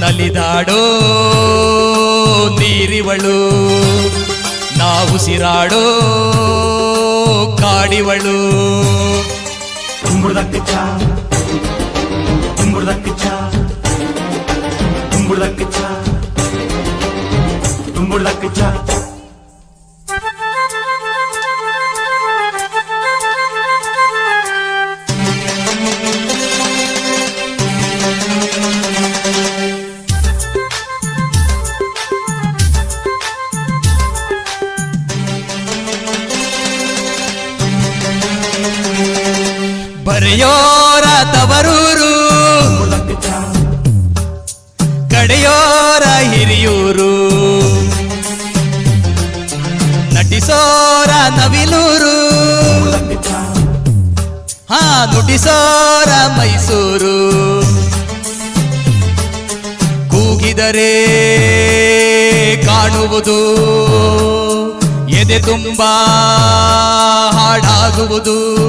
ನಲಿದಾಡೋ ನೀರಿವಳು ನಾವು ಸಿರಾಡೋ ಕಾಡಿವಳು ಕುಂಬುಳದಕ್ಕಿಚ್ಚ ಕುಂಬುಳದಕ್ಕಿಚ್ಚ ಕುಂಬುಳದಕ್ಕಿಚ್ಚ ಕುಂಬುಳದಕ್ಕಿಚ್ಚ ಬರೆಯೋರ ತವರೂರು. ಕಡೆಯೋರ ಹಿರಿಯೂರು. ನಟಿಸೋರ ನವಿಲೂರು ಹಾ ನುಡಿಸೋರ ಮೈಸೂರು. ಕೂಗಿದರೆ ಕಾಣುವುದು ಎದೆ ತುಂಬಾ ಹಾಡಾಗುವುದು.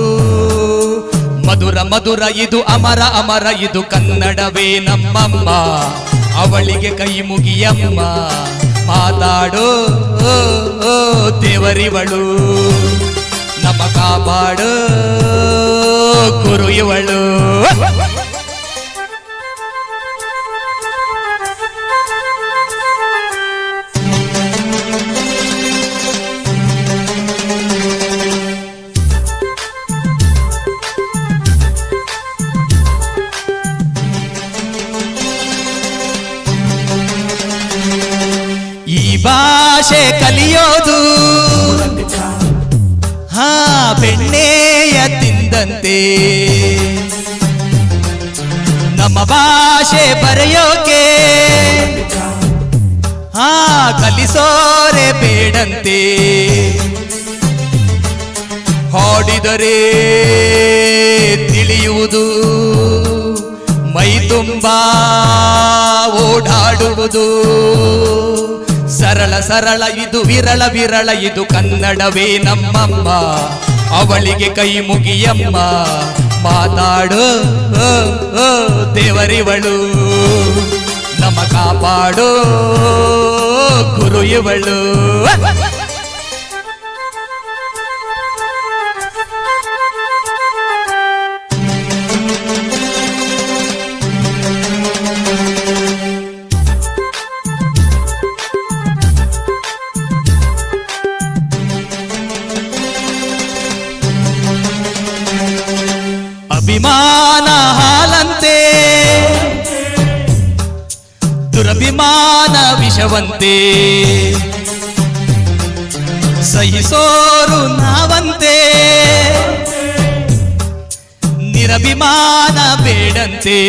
ಮಧುರ ಮಧುರ ಇದು ಅಮರ ಅಮರ ಇದು ಕನ್ನಡವೇ ನಮ್ಮಮ್ಮ. ಅವಳಿಗೆ ಕೈ ಮುಗಿಯಮ್ಮ ಮಾತಾಡೋ ದೇವರಿವಳು. ನಮ್ಮ ಕಾಪಾಡೋ, ಗುರು ಇವಳು. ಭಾಷೆ ಕಲಿಯೋದು. ಹಾ, ಬೆಣ್ಣೆಯ ತಿಂದಂತೆ. ನಮ್ಮ ಭಾಷೆ ಬರೆಯೋಕೆ. ಹಾ, ಕಲಿಸೋರೆ ಬೇಡಂತೆ. ಹಾಡಿದರೆ ತಿಳಿಯುವುದು. ಮೈ ತುಂಬ ಓಡಾಡುವುದು. ಸರಳ ಸರಳ, ಇದು ವಿರಳ ವಿರಳ, ಇದು ಕನ್ನಡವೇ ನಮ್ಮಮ್ಮ. ಅವಳಿಗೆ ಕೈ ಮುಗಿಯಮ್ಮ. ಮಾತಾಡು ದೇವರಿವಳು. ನಮ ಕಾಪಾಡೋ, ಗುರು ಇವಳು. ಅಭಿಮಾನ ಹಾಲಂತೆ. ದುರಭಿಮಾನ ವಿಷವಂತೆ. ಸಹಿಸೋರು ನಾವಂತೆ. ನಿರಭಿಮಾನ ಬೇಡಂತೆ.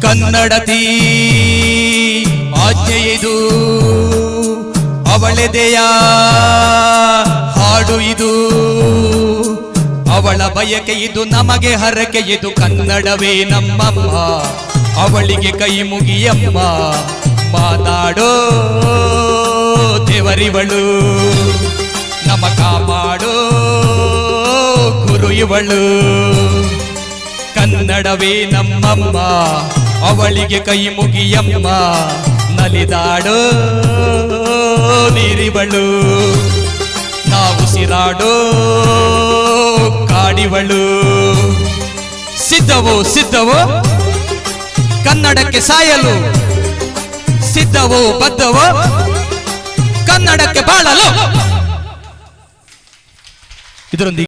ಕನ್ನಡತಿ ಆಜ್ಞೆ ಇದು ಅವಳೆದೆಯ ಹಾಡು ಇದು. ಅವಳ ಬಯಕೆ ಇದು, ನಮಗೆ ಹರಕೆ ಇದು, ಕನ್ನಡವೇ ನಮ್ಮಮ್ಮ. ಅವಳಿಗೆ ಕೈ ಮುಗಿಯಮ್ಮ. ಮಾತಾಡೋ ದೇವರಿವಳು, ನಮ ಕಾಪಾಡೋ ಗುರು ಇವಳು ಕನ್ನಡವೇ ನಮ್ಮಮ್ಮ, ಅವಳಿಗೆ ಕೈ ಮುಗಿಯಮ್ಮ. ನಲಿದಾಡೋ ನೀರಿವಳು, ನಾವು ಸಿರಾಡೋ ಕಾಡಿವಳು ಸಿದ್ಧವೋ ಸಿದ್ಧವೋ ಕನ್ನಡಕ್ಕೆ ಸಾಯಲು. ಸಿದ್ಧವೋ ಬದ್ಧವೋ ಕನ್ನಡಕ್ಕೆ ಬಾಳಲು. ಇದರೊಂದಿಗೆ